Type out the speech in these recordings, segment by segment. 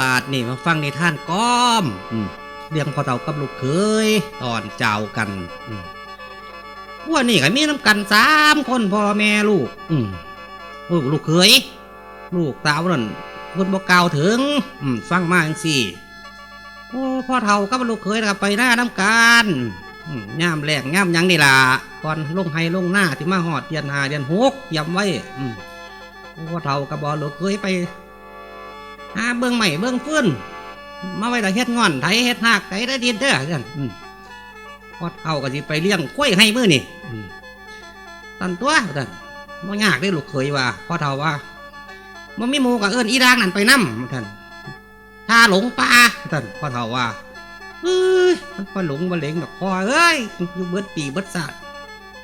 บาทนี่มาฟังในท่านก้อมอืมเรื่องพ่อเต่ากับลูกเคย ตอนเจ้ากันอืมพวกนี่ก็มีน้ำกันสามคนพ่อแม่ลูก อืมลูกลูกเคย ลูกสาวนั่นเพิ่นบอกกล่าวถึง อืมฟังมาจังสี่โอ้พ่อเฒ่ากับลูกเคยก็ไปหน้าน้ำกันอืมย่ามแรกย่ามหยังนี่ล่ะก่อนลงไห้ลงหน้าที่มาหอดเดือนหาเดือนหกย้ำไว้อืมพ่อเฒ่ากับบอลูกเคยไป หาเบื้องใหม่เบื้องฟื้นมาไว้แต่เฮ็ดงอนไถเฮ็ดหักไถได้ดินเด้อกันอืมพอเอาก็สิไปเลี้ยงกล้วยให้มื้อนี่ตันตัวตันบ่ยากได้ลูกเคยว่าพ่อเฒ่าว่าบ่มีหมู่ก็เอิ้นอีรางนั่นไปนำท่านถ้าหลงป่าท่านพ่อเฒ่าว่าเอ้ยมันบ่หลงบ่เหลงดอกพ่อเอ้ยอยู่เบิดปีเบิดศาสตร์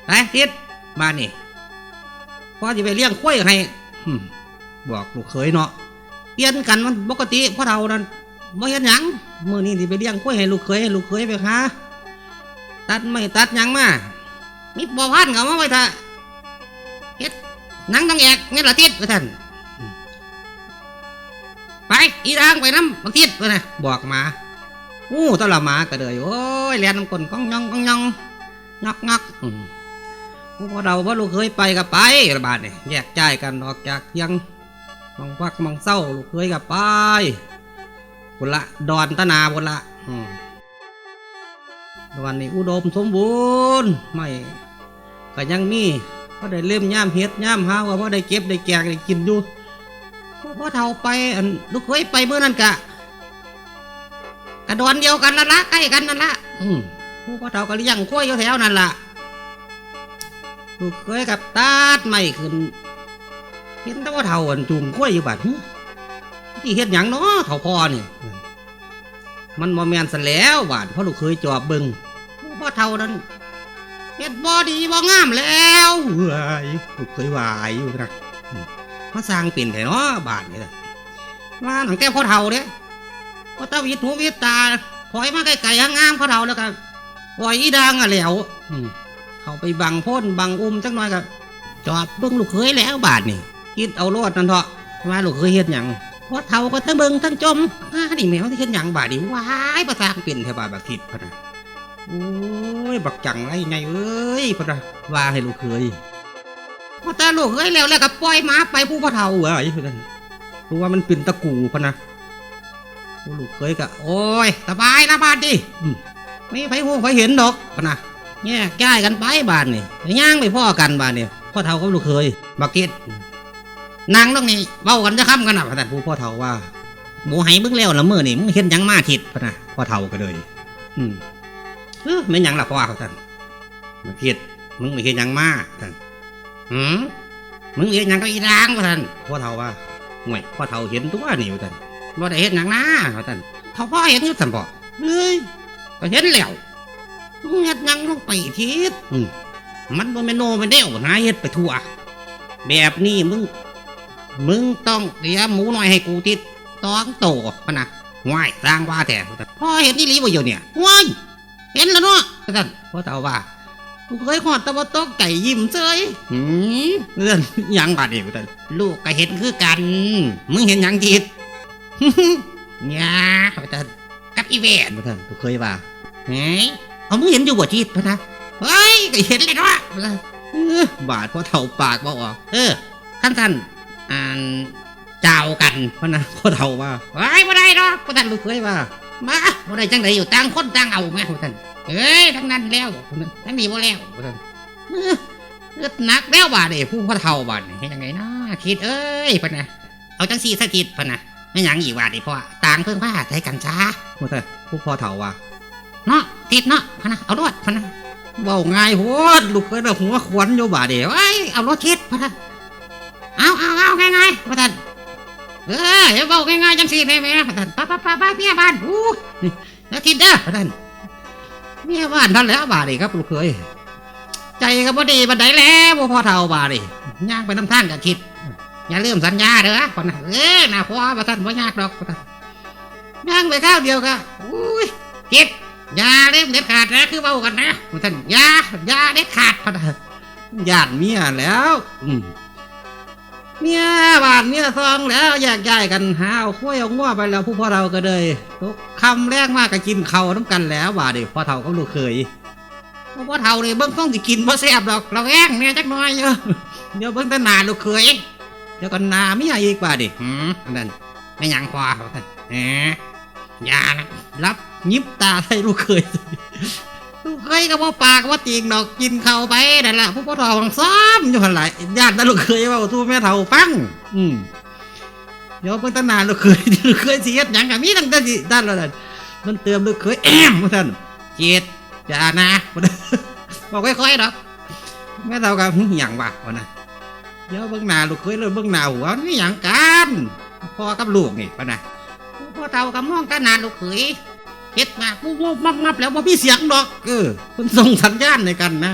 ไปทิศมานี่พ่อสิไปเลี้ยงกล้วยให้บอกลูกเคยเนาะ ปลี่ยนกันมันปกติพ่อเฒ่านั้นบ่เฮ็ดหยังมือนี้สิไปเลี้ยงกล้วยให้ลูกเคยให้ลูกเคยไปหาตัดไม่ตัดหยังมามีบ่พันเขามาไว้ท่าเฮ็ดนังต้องแอกเงี้ยละติดว่าท่านไปอีทางไปน้ำบักติดว่านะบอกมาอู้ตละมาก็เลยโอ้ยเลียนน้ำกลนก้องยองก้องยองงักงักพวกเราพ่อลูกเคยไปก็ไประบาดเนี่ยแยกจ่ายกันออกจากยัง มองพักมองเศร้าลูกเคยกับไปบุละดอนตนาบุละอืมวันนี้อุดมสมบูรณ์ไม่ก็ยังมีพอได้เล่มย่ามเฮ็ดย่ามหาว่าได้เก็บได้แกงได้กินอยู่พอพอเท่าไปอันลูกเคยไปเมื่อนั้นกะกระดอนเดียวกันละละใกล้กันนั่นละอืมผู้พ่อเท่าก็เลี้ยงกล้วยอยู่แถวนั่นละลูกเคยกับตาดไม่ขึ้น เห็นแต่ว่าเท่าอันจุงกล้วยอยู่บัดหึที่เฮ็ดหยังเนาะเท่าพ่อนี่มันบ่แมนซะแล้วบาดเพราะลูกเคยจอบเบิงพ่อเท่านั้นเฮ็ดบ่ดีบ่งามแล้วเว้ยลูกเคยวายอยู่นะอืมาสร้างเป็นแท้เนาะบาดนี่มาตั้งแต่พ่อเท่าเด้พ่อตาวิดหูวิดตาถอยมาไกลๆงามพ่อเท่าแล้วก็ปล่อยอีดังอะแล้วเขาไปบังพ่นบังอุ้มจักหน่อยก็จอบเบิ่งลูกเคยแล้วบาดนี่ คิดเอาโลดนั่นเถอะว่าลูกเคยเฮ็ดหยังพอเท่าก็ทั้งเบิงทั้งจมอ่านี่แมวที่เฮ็ดหยังบาดนี่ว้ายภาษาอังกฤษแทบาบักทิดพะนะโอ้ยบักจังไรไงเอ้ยพะนะว่าให้ลูกเคยพอตาลูกเคยแล้วแล้วก็ปล่อยหมาไปผู้พ่อเฒ่าเอ้ยพะนะรู้ว่ามันเป็นตะกูพะนะลูกเคยก็โอ้ยสบายนะบาดดิอืมไม่ไผหูไผเห็นดอกพะนะแยกย้ายกันไปบาดนี่ย่างไปพ่อกันบาดนี่พ่อเฒ่ากับลูกเคยบักเก็ต นางต้องนี่เบ้ากันจะค้ำกันนะพระท่านผู้พ่อเฒ่าว่าหมูให้เบิ่งแล้วละเมื่อนี่มึงเห็นยังมาทิดพะนะพ่อเฒ่าก็เลย อืมเออไม่นหยังล่ะพ่อเขาท่านบักเก็ตมึงไม่เห็นยังมาท่านหืมมึงเห็นยังก็อีรางพระท่านพ่อเฒ่าว่าห่วยพ่อเฒ่าเห็นตัวนี่พระท่านบ่ได้เห็นยังนะพระท่านเฒ่าพ่อเห็นอยู่ท่านบอกเฮ้ยก็เห็นแล้วมึงเห็นยังลงไปทิศอืมมันบ่แม่นโนแม่นเด้วหาเฮ็ดไปทั่ว แบบนี้มึง มึงต้องเตรียหมูน้อยให้กูติดต้องโตพะนะว้ายสร้างว่าแต่พ่อเห็นนี่ลีบอยู่เนี่ยว้ายเห็นแล้วเนาะท่านพ่อเฒ่าว่ากูเคยขอดตะวันตกไก่ยิ้มเซยหืมเรื่องยังบาดนี่ท่านลูกก็เห็นคือกัน มึงเห็นยังจิตเนี่ยท่านกับอีเวนท่านกูเคยว่าเฮ้ยเอามึงเห็นอยู่บ่จิตพะนะเฮ้ยก็เห็นเลยเนาะเออบาดเพราะเท่าปากบอกออกเออขั้นท่าน อ่านเจ้ากันพะนะพ่อเท่าว่าไอ้บ่ได้เนาะพ่อท่านลูกเคยว่า มาบ่ได้จังไดอยู่ต่างคนต่างเอาแม่พ่อท่านเอ้ยทั้งนั้นแล้วทั้งนี้บ่แล้วพ่อท่านเออเลือดหนักแล้วบาดนี่ผู้พ่อเท่าบาดเฮ็ดยังไงนะคิดเอ้ยพ่อนะเอาจังซี่ซะคิดพ่อนะไม่หยังอีกว่าดิพ่อต่างเพิ่งผ้าใช้กันช้าพ่อท่านผู้พ่อเท่าว่าเนาะติดเนาะพ่อนะเอาด้วยพ่อนะเบาง่ายโหดลูกเคยแบบหัวขวัญอยู่บาดเดียวไอ้ยเอารถคิดพะท่าน เอาเอาเอาง่ายง่ายๆพะท่านเอออย่าเบาง่ายๆจังสิแม่แม่พะท่านป้าป้าป้าป้าเมียบ้านอู้นี่แล้วคิดเด้อพะท่านเมียบ้านท่านแล้วบาดเดีครับลูกเคยใจก็บ่ดีบันไดแล้วบ่พอเท่าบาดเดีย่างไปน้ำท่านก็คิด อย่าลืมสัญญาเด้อพะนเออหนะพ่อพะท่านบ่ยากดอกพะท่านย่างไปข้าวเดียวก็อุ้ยคิดอย่าเล่มเด็ดขาดนะคือเบากันนะท่านอย่าอย่าเด็ดขาดพะนะญาติเมียแล้ว อืม เมียบาดเมียซองแล้วแยกย้ายกันหาเอาข้วยเอาง้วไปแล้วผู้พ่อเราก็เลยตกคำแรกมากก็กินเขาน้ำกันแล้วบาดดิพ่อเฒ่าก็ลูกเคยพ่อเฒ่าเลยเบิ้งต้องสิกินพ่แซ่บดอกเราแอ้งเนี่ยจักน้อยเยอะเดี๋ยวเบิ้งแตหนาลูกเคยเดี๋ยวก็หนาเมียอีกบาดดิหืมอันนั่นไม่ยังพอแหมอย่านะรับยิบตาให้ลูกเคย ลูกเคยก็บ่ปากว่าติงดอกกินเข้าวไปนั่นแหละผู้พ่อเฒ่าของซ้อมอยู่หันหลายญาติแต่ลูกเคยเว่าสู้แม่เฒ่าฟังอืมเดี๋ยวเพิ่นตนานลูกเคยลูกเคยสิเฮ็ดหยังก็มีตั้งแต่สิด้านแล้วนั่นมันเติมลูกเคยแอมว่าซั่นเจ็ดอย่านะว่าซั่นบอกค่อยๆดอกแม่เฒ่าก็หึหยังวะว่านะเดี๋ยวเบิ่งหน้าลูกเคยเลยเบิ่งหน้าหัวมันมีหยังกันพ่อกับลูกนี่ว่านะพ่อเฒ่าก็มองตาหนาลูกเคย เฮ็ดมาปุ๊บปุ๊บมับมับแล้วบ่มีเสียงดอกเออเพิ่นส่งสัญญาณในกันนะ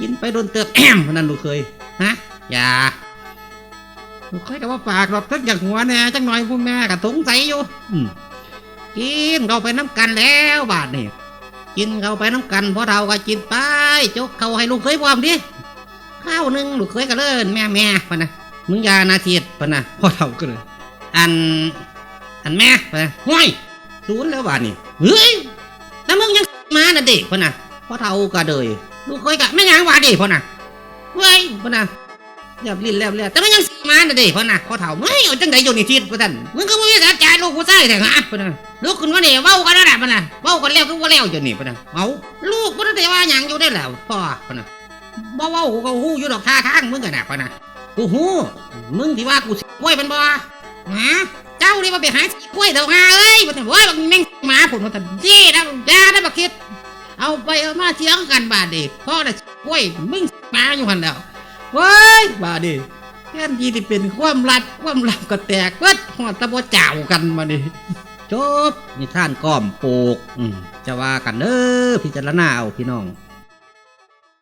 กินไปโดนเติบแอมพนันลูกเคยฮะอย่าลูกเคยก็ว่าปากดอกทักอย่างหัวแน่จังหน่อยพวกแม่ก็สงสัยอยู่อืมกินเราไปน้ำกันแล้วบาดนี่กินเขาไปน้ำกันพอเราก็กินไปจกเขาให้ลูกเคยพร้อมดิข้าวหนึ่งลูกเคยก็เลินแม่แม่พะนะมึงอยานาทีดพะนะพ่อเฒ่าก็เลยอันอันแม่พะนะห้วยศูนย์แล้วบาดนี่ เฮ้ยแล้วมึงยังมาน่ะเด็กพะนะพ่อเฒ่าก็เลยลูกเคยก็ไม่ยังว่าดิพะนะเฮ้ยพะนะเรียบลิ้นเรียบเรียบแต่ไมันยังมาน่ะเด็กพะนะพ่อเฒ่าเฮ้ยเอาจังไดอยู่ในี่ทิดพะท่านมึงก็ไม่ได้จ่ายลูกกูใส่แต่ฮะพะนะลูกคุณว่าเนี่ยเว้ากันแล้วนะพะนะเว้ากันแล้วก็ว่าแล้วอยู่นี่พะนะเอาลูกบ่ได้ว่ายังอยู่ได้แล้วพ่อพะนะบ่เว้ากูก็ฮู้อยู่ดอกท่าทางมึงกันน่ะปะนะกูฮู้มึงที่ว่ากูสิ้วยมันบ่ฮะ จ้านี่ว่าไปหาสิกล้วยเถอะฮาเอ้ยบ่ทันโอ้ยบักแม่งหมาผมบ่ทันจี้นะยาได้บักคิดเอาไปเอามาเถียงกันบาดนี้พ่อน่ะสิกล้วยมึงหมาอยู่หันแล้วเว้ยบาดนี้แทนที่ที่เป็นความลัดความลับก็แตกเบิดฮอดตะโบเจ้ากันมานี่จบนิท่านก้อมโปกอืมจะว่ากันเด้อพิจารณาเอาพี่น้อง